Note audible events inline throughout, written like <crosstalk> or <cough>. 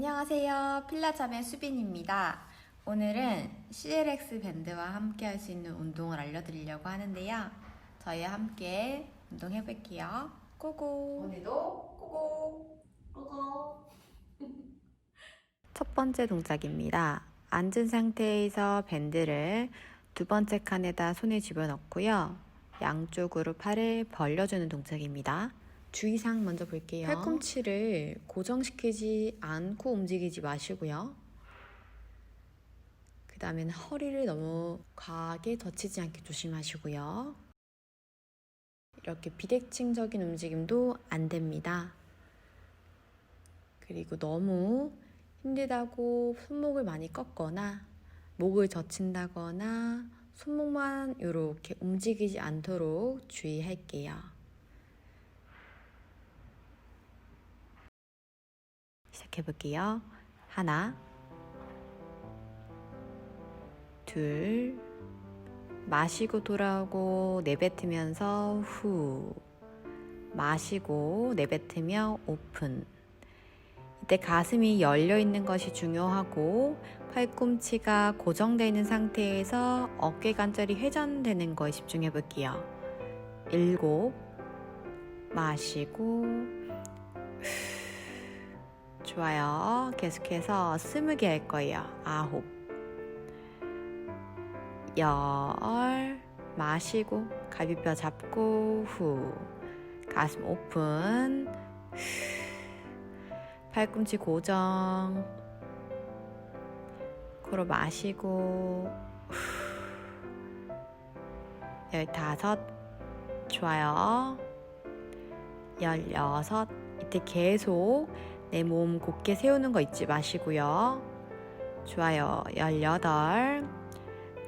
안녕하세요. 필라잠의 수빈입니다. 오늘은 CLX 밴드와 함께 할 수 있는 운동을 알려드리려고 하는데요. 저희와 함께 운동해볼게요. 고고! 오늘도 고고! 고고! <laughs> 첫 번째 동작입니다. 앉은 상태에서 밴드를 두 번째 칸에다 손을 집어넣고요. 양쪽으로 팔을 벌려주는 동작입니다. 주의사항 먼저 볼게요. 팔꿈치를 고정시키지 않고 움직이지 마시고요. 그 다음에는 허리를 너무 과하게 젖히지 않게 조심하시고요. 이렇게 비대칭적인 움직임도 안 됩니다. 그리고 너무 힘들다고 손목을 많이 꺾거나 목을 젖힌다거나 손목만 이렇게 움직이지 않도록 주의할게요. 시작해 볼게요. 하나, 둘, 마시고 돌아오고 내뱉으면서 후, 마시고 내뱉으며 오픈. 이때 가슴이 열려 있는 것이 중요하고 팔꿈치가 고정되어 있는 상태에서 어깨 관절이 회전되는 거에 집중해 볼게요. 일곱, 마시고, 후. 좋아요. 계속해서 스무 개 할 거예요. 아홉, 열, 마시고, 갈비뼈 잡고, 후. 가슴 오픈, 후. 팔꿈치 고정, 코로 마시고, 후. 열다섯, 좋아요. 열여섯, 이때 계속 내 몸 곧게 세우는 거 잊지 마시고요. 좋아요. 18.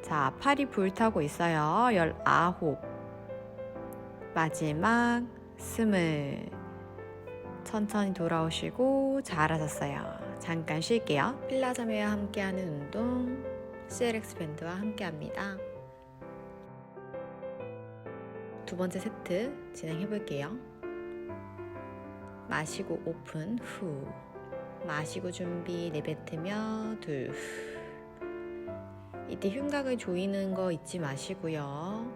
자, 팔이 불타고 있어요. 19. 마지막 20. 천천히 돌아오시고 잘하셨어요. 잠깐 쉴게요. 필라자매와 함께하는 운동 CLX 밴드와 함께합니다. 두 번째 세트 진행해 볼게요. 마시고 오픈 후 마시고 준비 내뱉으며 둘 후. 이때 흉곽을 조이는 거 잊지 마시고요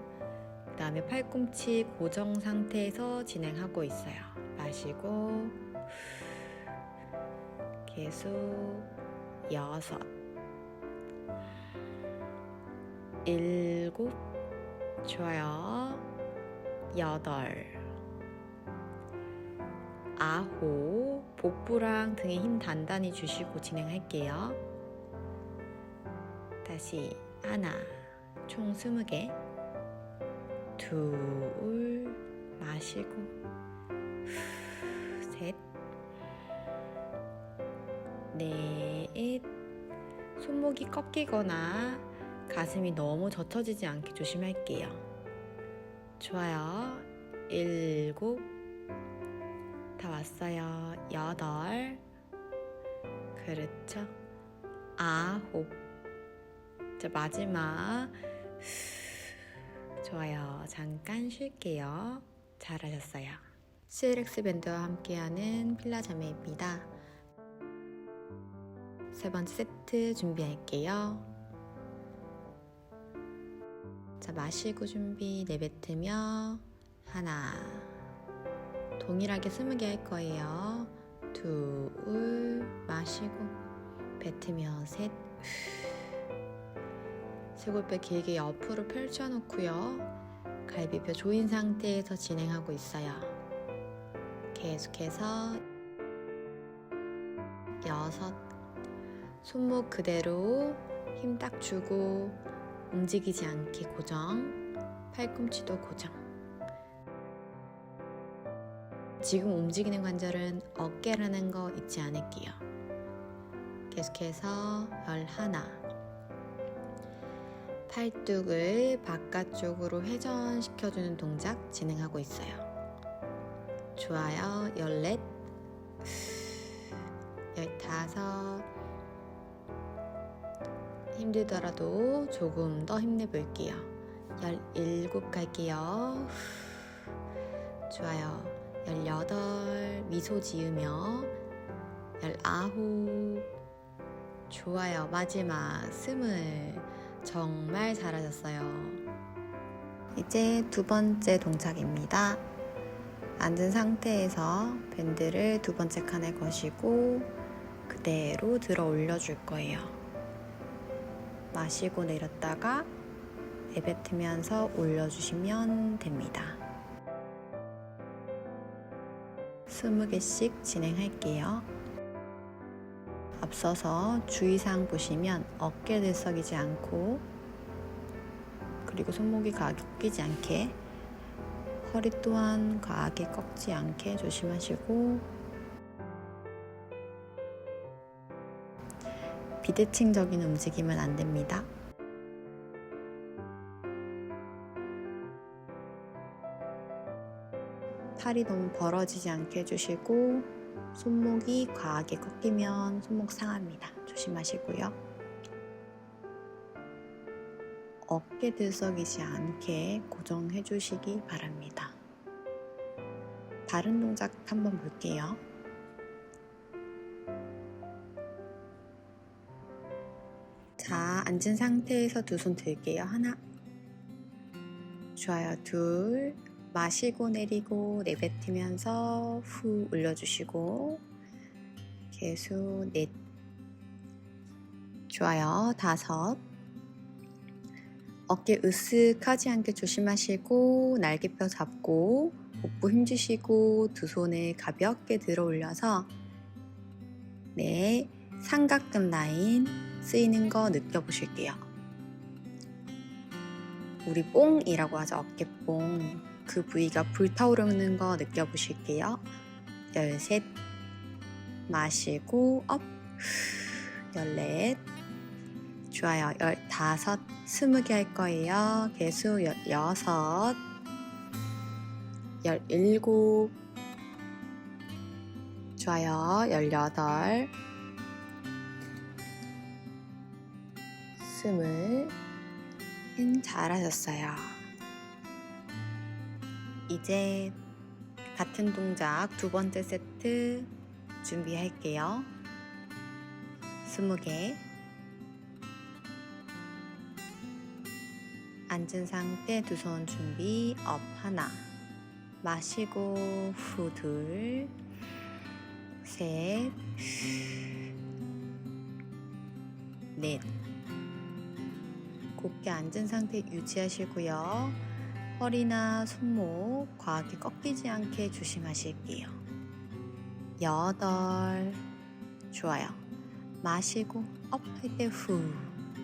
그 다음에 팔꿈치 고정 상태에서 진행하고 있어요 마시고 후. 계속 여섯 일곱 좋아요 여덟 아홉 복부랑 등에 힘 단단히 주시고 진행할게요. 다시 하나 총 스무 개둘 마시고 셋넷 손목이 꺾이거나 가슴이 너무 젖혀지지 않게 조심할게요. 좋아요. 일곱 다 왔어요. 여덟. 그렇죠. 아홉. 자, 마지막. 좋아요. 잠깐 쉴게요. 잘하셨어요. CLX 밴드와 함께하는 필라 자매입니다. 세 번째 세트 준비할게요. 자, 마시고 준비 내뱉으며 하나, 동일하게 스무 개 할 거예요. 둘, 마시고, 뱉으며 셋. 쇄골뼈 길게 옆으로 펼쳐놓고요. 갈비뼈 조인 상태에서 진행하고 있어요. 계속해서 여섯. 손목 그대로 힘 딱 주고 움직이지 않게 고정. 팔꿈치도 고정. 지금 움직이는 관절은 어깨라는 거 잊지 않을게요. 계속해서 열 하나 팔뚝을 바깥쪽으로 회전시켜주는 동작 진행하고 있어요. 좋아요. 열넷 열다섯 힘들더라도 조금 더 힘내볼게요. 열일곱 갈게요. 좋아요. 18 미소 지으며 열아홉. 좋아요. 마지막 스물. 정말 잘하셨어요. 이제 두 번째 동작입니다. 앉은 상태에서 밴드를 두 번째 칸에 거시고 그대로 들어 올려줄 거예요. 마시고 내렸다가 내뱉으면서 올려주시면 됩니다. 20개씩 진행할게요. 앞서서 주의사항 보시면 어깨 들썩이지 않고 그리고 손목이 과하게 꺾이지 않게 허리 또한 과하게 꺾지 않게 조심하시고 비대칭적인 움직임은 안 됩니다. 팔이 너무 벌어지지 않게 해주시고 손목이 과하게 꺾이면 손목 상합니다. 조심하시고요. 어깨 들썩이지 않게 고정해 주시기 바랍니다. 다른 동작 한번 볼게요. 자, 앉은 상태에서 두 손 들게요. 하나. 좋아요. 둘. 마시고 내리고 내뱉으면서 후 올려주시고 계속 넷. 좋아요. 다섯. 어깨 으쓱하지 않게 조심하시고 날개뼈 잡고 복부 힘주시고 두 손을 가볍게 들어 올려서 네 삼각근 라인 쓰이는 거 느껴보실게요. 우리 뽕이라고 하죠. 어깨뽕. 그 부위가 불타오르는 거 느껴보실게요. 열셋 마시고 업 열넷 좋아요. 열다섯 스무 개할 거예요. 개수 열여섯 열일곱 좋아요. 열여덟 스물 잘하셨어요. 이제 같은 동작 두 번째 세트 준비할게요. 스무 개 앉은 상태 두 손 준비 업 하나 마시고 후 둘 셋넷 곧게 앉은 상태 유지하시고요. 허리나 손목 과하게 꺾이지 않게 조심하실게요. 여덟. 좋아요. 마시고 업할 때 후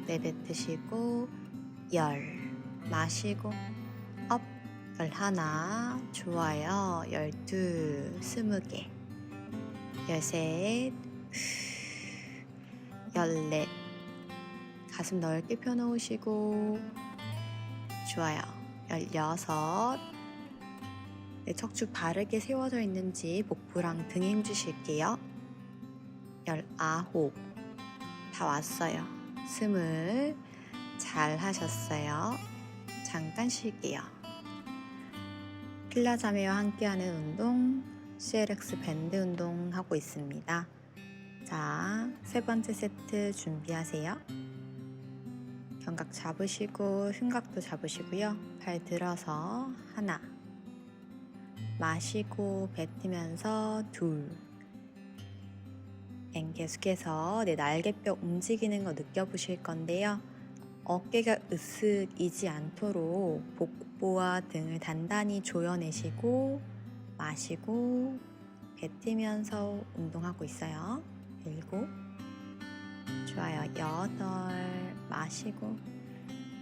내뱉으시고 열. 마시고 업. 열 하나. 좋아요. 열두. 스무 개. 열셋. 열넷. 가슴 넓게 펴놓으시고 좋아요. 16 네, 척추 바르게 세워져 있는지 복부랑 등 힘주실게요. 19 다 왔어요. 20잘 하셨어요. 잠깐 쉴게요. 필라자매와 함께하는 운동 CLX 밴드 운동 하고 있습니다. 자, 세 번째 세트 준비하세요. 견각 잡으시고 흉각도 잡으시고요. 발 들어서 하나 마시고 뱉으면서 둘 계속해서 내 날개뼈 움직이는 거 느껴보실 건데요. 어깨가 으쓱이지 않도록 복부와 등을 단단히 조여내시고 마시고 뱉으면서 운동하고 있어요. 일곱 좋아요. 여덟 마시고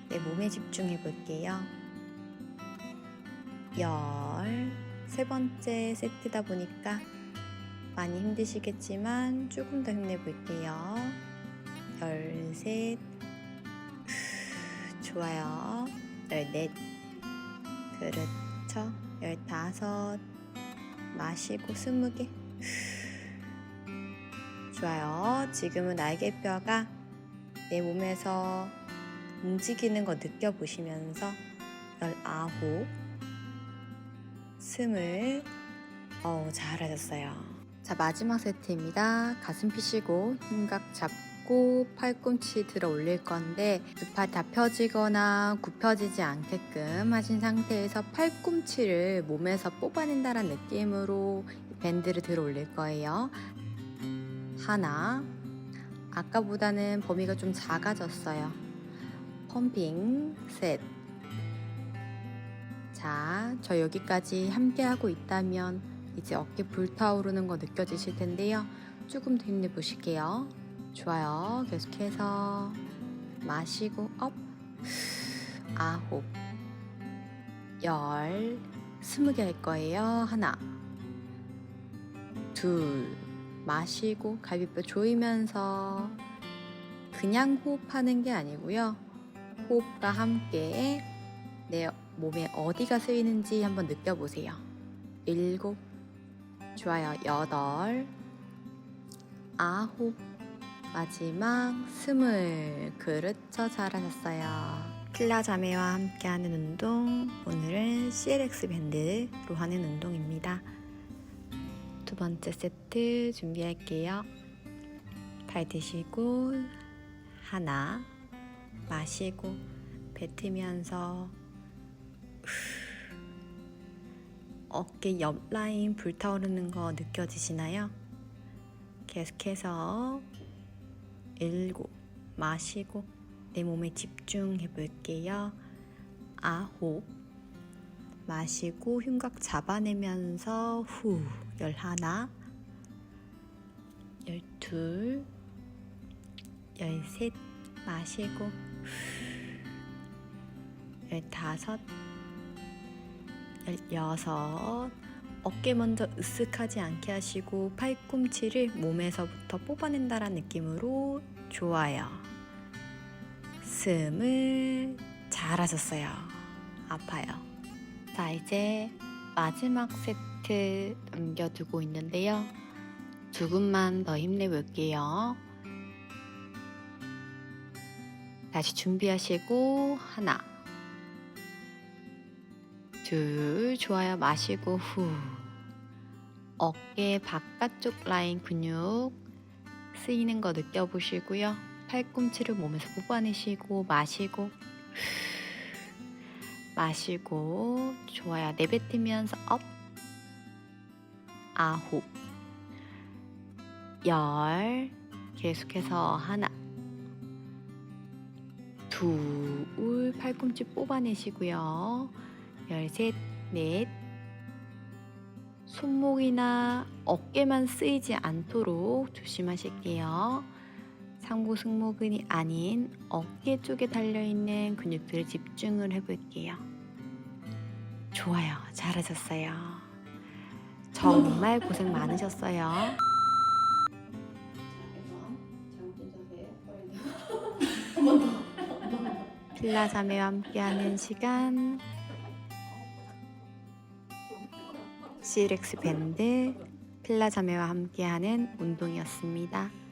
내 몸에 집중해 볼게요. 열 세 번째 세트다 보니까 많이 힘드시겠지만 조금 더 힘내 볼게요. 열셋 <sighs> 좋아요. 열넷 그렇죠. 열다섯 마시고 스무 개 좋아요. 지금은 날개뼈가 내 몸에서 움직이는 거 느껴보시면서 열아홉 스물 어우 잘하셨어요. 자, 마지막 세트입니다. 가슴 피시고 흉곽 잡고 팔꿈치 들어 올릴 건데 두 팔 다 펴지거나 굽혀지지 않게끔 하신 상태에서 팔꿈치를 몸에서 뽑아낸다는 느낌으로 밴드를 들어 올릴 거예요. 하나. 아까보다는 범위가 좀 작아졌어요. 펌핑 셋. 자, 저 여기까지 함께 하고 있다면 이제 어깨 불타오르는 거 느껴지실 텐데요. 조금 더 힘내보실게요. 좋아요. 계속해서 마시고 업 아홉 열 스무 개 할 거예요. 하나 둘 마시고 갈비뼈 조이면서 그냥 호흡하는 게 아니고요. 호흡과 함께 내 몸에 어디가 쓰이는지 한번 느껴보세요. 일곱 좋아요. 여덟, 아홉, 마지막 스물. 그렇죠. 잘하셨어요. 필라 자매와 함께하는 운동. 오늘은 CLX 밴드로 하는 운동입니다. 두 번째 세트 준비할게요. 발 드시고 하나 마시고 뱉으면서 어깨 옆 라인 불타오르는 거 느껴지시나요? 계속해서 일곱 마시고 내 몸에 집중해 볼게요. 아홉 마시고 흉곽 잡아내면서 후 열하나 열둘 열셋 마시고 열다섯 열여섯 어깨 먼저 으쓱하지 않게 하시고 팔꿈치를 몸에서부터 뽑아낸다는 느낌으로 좋아요. 스물 잘하셨어요. 아파요. 자 이제 마지막 세트 남겨두고 있는데요. 조금만 더 힘내볼게요. 다시 준비하시고 하나 둘 좋아요 마시고 후 어깨 바깥쪽 라인 근육 쓰이는 거 느껴보시고요 팔꿈치를 몸에서 뽑아내시고 마시고 마시고 좋아요. 내뱉으면서 업. 아홉. 열. 계속해서 하나. 둘 팔꿈치 뽑아내시고요. 열셋, 넷. 손목이나 어깨만 쓰이지 않도록 조심하실게요. 상부 승모근이 아닌 어깨 쪽에 달려있는 근육들을 집중을 해볼게요. 좋아요. 잘하셨어요. 정말 고생 많으셨어요. 필라 자매와 함께하는 시간 CLX 밴드 필라 자매와 함께하는 운동이었습니다.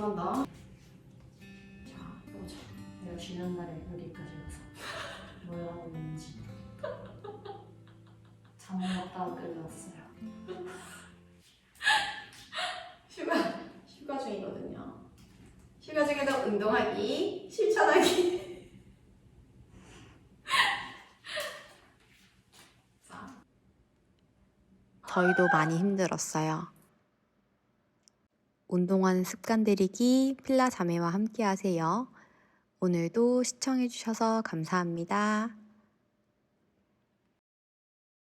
한번 더. 자, 보자. 내가 지난날에 여기까지 와서 뭘 하고 있는지. 잠을 갔다가 끌려왔어요. 휴가 휴가 중이거든요. 휴가 중에도 운동하기 실천하기. 저희도 많이 힘들었어요. 운동하는 습관 들이기 필라 자매와 함께 하세요. 오늘도 시청해주셔서 감사합니다.